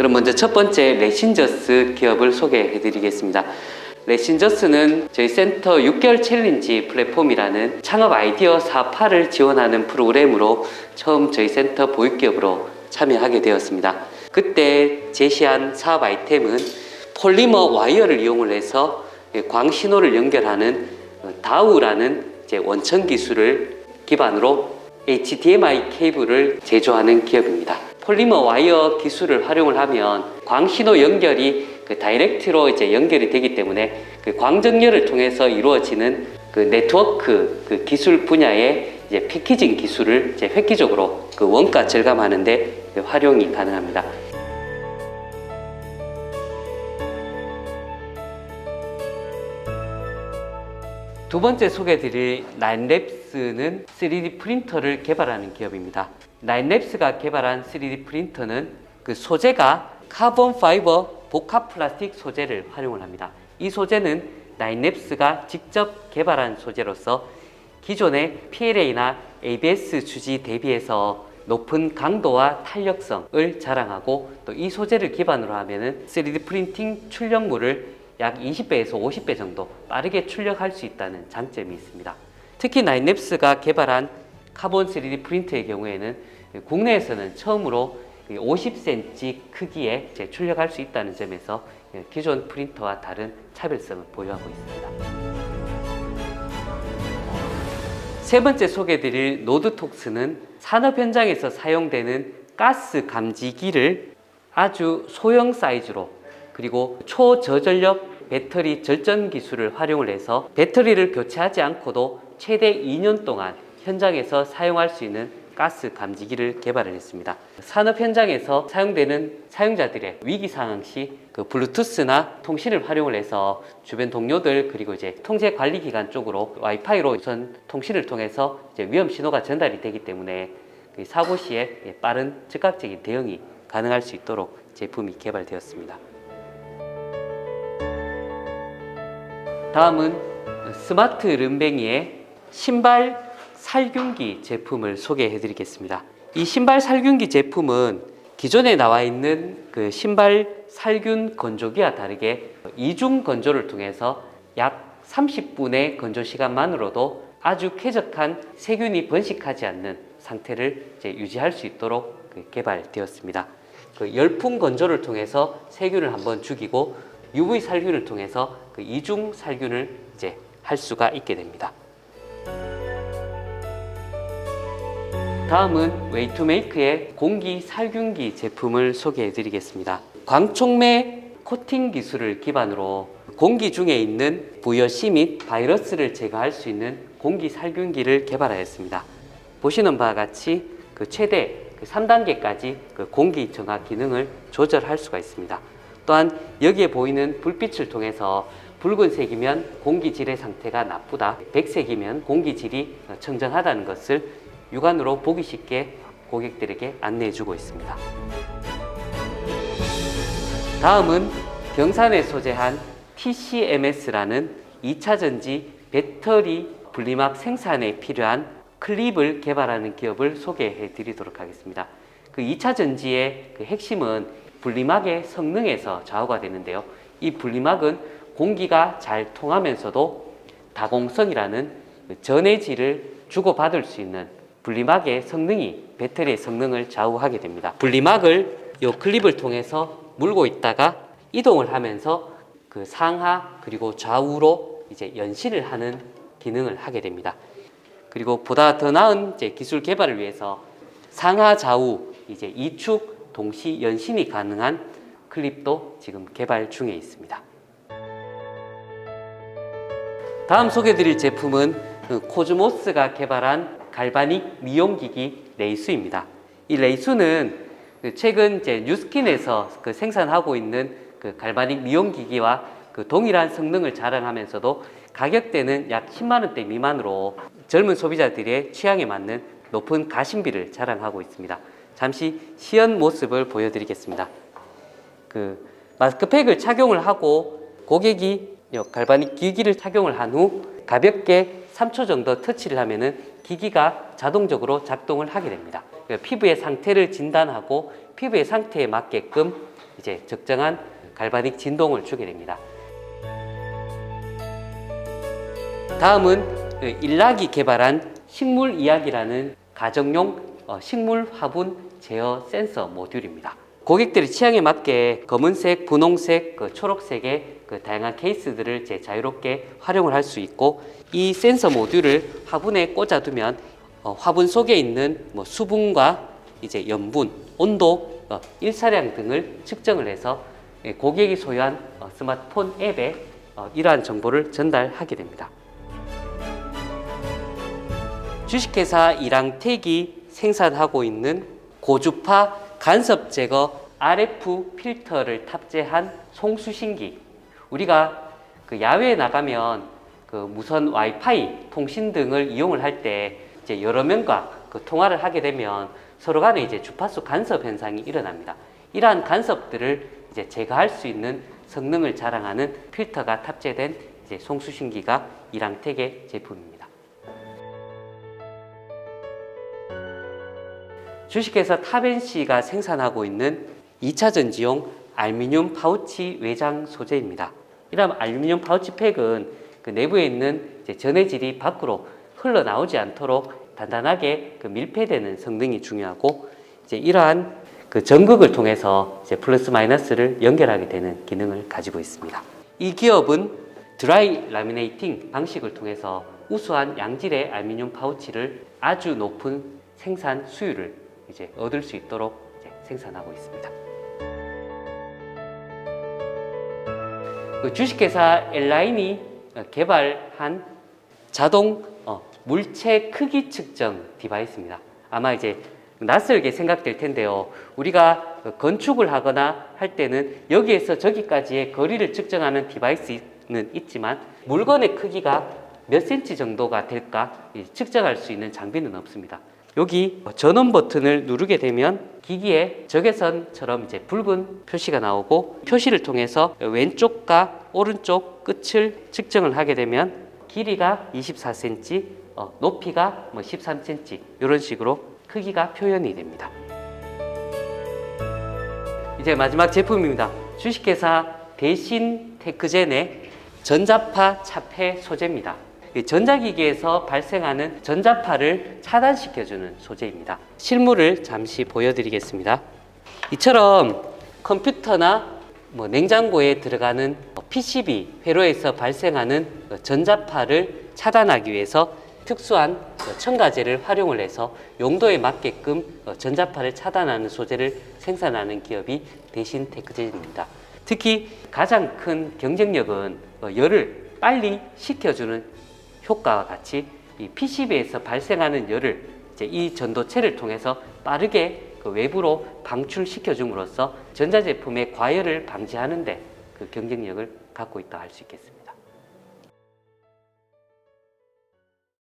그럼 먼저 첫 번째 레신저스 기업을 소개해 드리겠습니다. 레신저스는 저희 센터 6개월 챌린지 플랫폼이라는 창업 아이디어 사파를 지원하는 프로그램으로 처음 저희 센터 보육기업으로 참여하게 되었습니다. 그때 제시한 사업 아이템은 폴리머 와이어를 이용을 해서 광신호를 연결하는 다우라는 원천 기술을 기반으로 HDMI 케이블을 제조하는 기업입니다. 폴리머 와이어 기술을 활용을 하면 광신호 연결이 그 다이렉트로 이제 연결이 되기 때문에 그 광정렬을 통해서 이루어지는 그 네트워크 그 기술 분야의 이제 패키징 기술을 이제 획기적으로 그 원가 절감하는데 활용이 가능합니다. 두 번째 소개드릴 나인랩스는 3D 프린터를 개발하는 기업입니다. 나인랩스가 개발한 3D 프린터는 그 소재가 카본 파이버 복합 플라스틱 소재를 활용을 합니다. 이 소재는 나인랩스가 직접 개발한 소재로서 기존의 PLA나 ABS 주지 대비해서 높은 강도와 탄력성을 자랑하고 또 이 소재를 기반으로 하면은 3D 프린팅 출력물을 약 20배에서 50배 정도 빠르게 출력할 수 있다는 장점이 있습니다. 특히 나인랩스가 개발한 카본 3D 프린터의 경우에는 국내에서는 처음으로 50cm 크기에 출력할 수 있다는 점에서 기존 프린터와 다른 차별성을 보유하고 있습니다. 세 번째 소개드릴 노드톡스는 산업 현장에서 사용되는 가스 감지기를 아주 소형 사이즈로 그리고 초저전력 배터리 절전 기술을 활용을 해서 배터리를 교체하지 않고도 최대 2년 동안 현장에서 사용할 수 있는 가스 감지기를 개발을 했습니다. 산업 현장에서 사용되는 사용자들의 위기 상황 시 그 블루투스나 통신을 활용을 해서 주변 동료들 그리고 이제 통제 관리 기관 쪽으로 와이파이로 우선 통신을 통해서 이제 위험 신호가 전달이 되기 때문에 그 사고 시에 빠른 즉각적인 대응이 가능할 수 있도록 제품이 개발되었습니다. 다음은 스마트 름뱅이의 신발 살균기 제품을 소개해 드리겠습니다. 이 신발 살균기 제품은 기존에 나와 있는 그 신발 살균 건조기와 다르게 이중 건조를 통해서 약 30분의 건조 시간만으로도 아주 쾌적한 세균이 번식하지 않는 상태를 유지할 수 있도록 그 개발되었습니다. 그 열풍 건조를 통해서 세균을 한번 죽이고 UV 살균을 통해서 그 이중 살균을 이제 할 수가 있게 됩니다. 다음은 웨이투메이크의 공기 살균기 제품을 소개해 드리겠습니다. 광촉매 코팅 기술을 기반으로 공기 중에 있는 부여시 및 바이러스를 제거할 수 있는 공기 살균기를 개발하였습니다. 보시는 바와 같이 그 최대 그 3단계까지 그 공기 정화 기능을 조절할 수가 있습니다. 또한 여기에 보이는 불빛을 통해서 붉은색이면 공기질의 상태가 나쁘다, 백색이면 공기질이 청정하다는 것을 육안으로 보기 쉽게 고객들에게 안내해 주고 있습니다. 다음은 경산에 소재한 TCMS라는 2차 전지 배터리 분리막 생산에 필요한 클립을 개발하는 기업을 소개해 드리도록 하겠습니다. 그 2차 전지의 그 핵심은 분리막의 성능에서 좌우가 되는데요. 이 분리막은 공기가 잘 통하면서도 다공성이라는 그 전해질을 주고받을 수 있는 분리막의 성능이 배터리의 성능을 좌우하게 됩니다. 분리막을 이 클립을 통해서 물고 있다가 이동을 하면서 그 상하 그리고 좌우로 이제 연신을 하는 기능을 하게 됩니다. 그리고 보다 더 나은 이제 기술 개발을 위해서 상하 좌우 이제 이축 동시 연신이 가능한 클립도 지금 개발 중에 있습니다. 다음 소개드릴 제품은 그 코즈모스가 개발한 갈바닉 미용기기 레이수입니다. 이 레이수는 그 최근 이제 뉴스킨에서 그 생산하고 있는 그 갈바닉 미용기기와 그 동일한 성능을 자랑하면서도 가격대는 약 10만 원대 미만으로 젊은 소비자들의 취향에 맞는 높은 가심비를 자랑하고 있습니다. 잠시 시연 모습을 보여드리겠습니다. 그 마스크팩을 착용을 하고 고객이 요 갈바닉 기기를 착용을 한 후 가볍게 3초 정도 터치를 하면은 기기가 자동적으로 작동을 하게 됩니다. 그 피부의 상태를 진단하고 피부의 상태에 맞게끔 이제 적정한 갈바닉 진동을 주게 됩니다. 다음은 그 일락이 개발한 식물 이야기라는 가정용 어, 식물 화분 제어 센서 모듈입니다. 고객들의 취향에 맞게 검은색, 분홍색, 그 초록색의 그 다양한 케이스들을 이제 자유롭게 활용을 할 수 있고 이 센서 모듈을 화분에 꽂아두면 어, 화분 속에 있는 뭐 수분과 이제 염분, 온도, 어, 일사량 등을 측정을 해서 예, 고객이 소유한 어, 스마트폰 앱에 어, 이러한 정보를 전달하게 됩니다. 주식회사 이랑택이 생산하고 있는 고주파 간섭 제거 RF 필터를 탑재한 송수신기. 우리가 그 야외에 나가면 그 무선 와이파이 통신 등을 이용을 할 때 이제 여러 명과 그 통화를 하게 되면 서로 간에 이제 주파수 간섭 현상이 일어납니다. 이러한 간섭들을 이제 제거할 수 있는 성능을 자랑하는 필터가 탑재된 이제 송수신기가 이랑택의 제품입니다. 주식회사 타벤시가 생산하고 있는 2차 전지용 알루미늄 파우치 외장 소재입니다. 이런 알루미늄 파우치 팩은 그 내부에 있는 전해질이 밖으로 흘러나오지 않도록 단단하게 그 밀폐되는 성능이 중요하고 이제 이러한 그 전극을 통해서 이제 플러스 마이너스를 연결하게 되는 기능을 가지고 있습니다. 이 기업은 드라이 라미네이팅 방식을 통해서 우수한 양질의 알루미늄 파우치를 아주 높은 생산 수율을 이제 얻을 수 있도록 이제 생산하고 있습니다. 그 주식회사 엘라인이 개발한 자동 어, 물체 크기 측정 디바이스입니다. 아마 이제 낯설게 생각될 텐데요. 우리가 건축을 하거나 할 때는 여기에서 저기까지의 거리를 측정하는 디바이스는 있지만 물건의 크기가 몇 센치 정도가 될까 이 측정할 수 있는 장비는 없습니다. 여기 전원 버튼을 누르게 되면 기기에 적외선처럼 이제 붉은 표시가 나오고 표시를 통해서 왼쪽과 오른쪽 끝을 측정을 하게 되면 길이가 24cm, 어, 높이가 뭐 13cm 이런 식으로 크기가 표현이 됩니다. 이제 마지막 제품입니다. 주식회사 대신 테크젠의 전자파 차폐 소재입니다. 이 전자기기에서 발생하는 전자파를 차단시켜주는 소재입니다. 실물을 잠시 보여드리겠습니다. 이처럼 컴퓨터나 뭐 냉장고에 들어가는 PCB 회로에서 발생하는 전자파를 차단하기 위해서 특수한 첨가제를 활용을 해서 용도에 맞게끔 전자파를 차단하는 소재를 생산하는 기업이 대신 테크젠입니다. 특히 가장 큰 경쟁력은 열을 빨리 식혀주는 효과와 같이 이 PCB에서 발생하는 열을 이제 이 전도체를 통해서 빠르게 그 외부로 방출시켜 줌으로써 전자제품의 과열을 방지하는데 그 경쟁력을 갖고 있다 할 수 있겠습니다.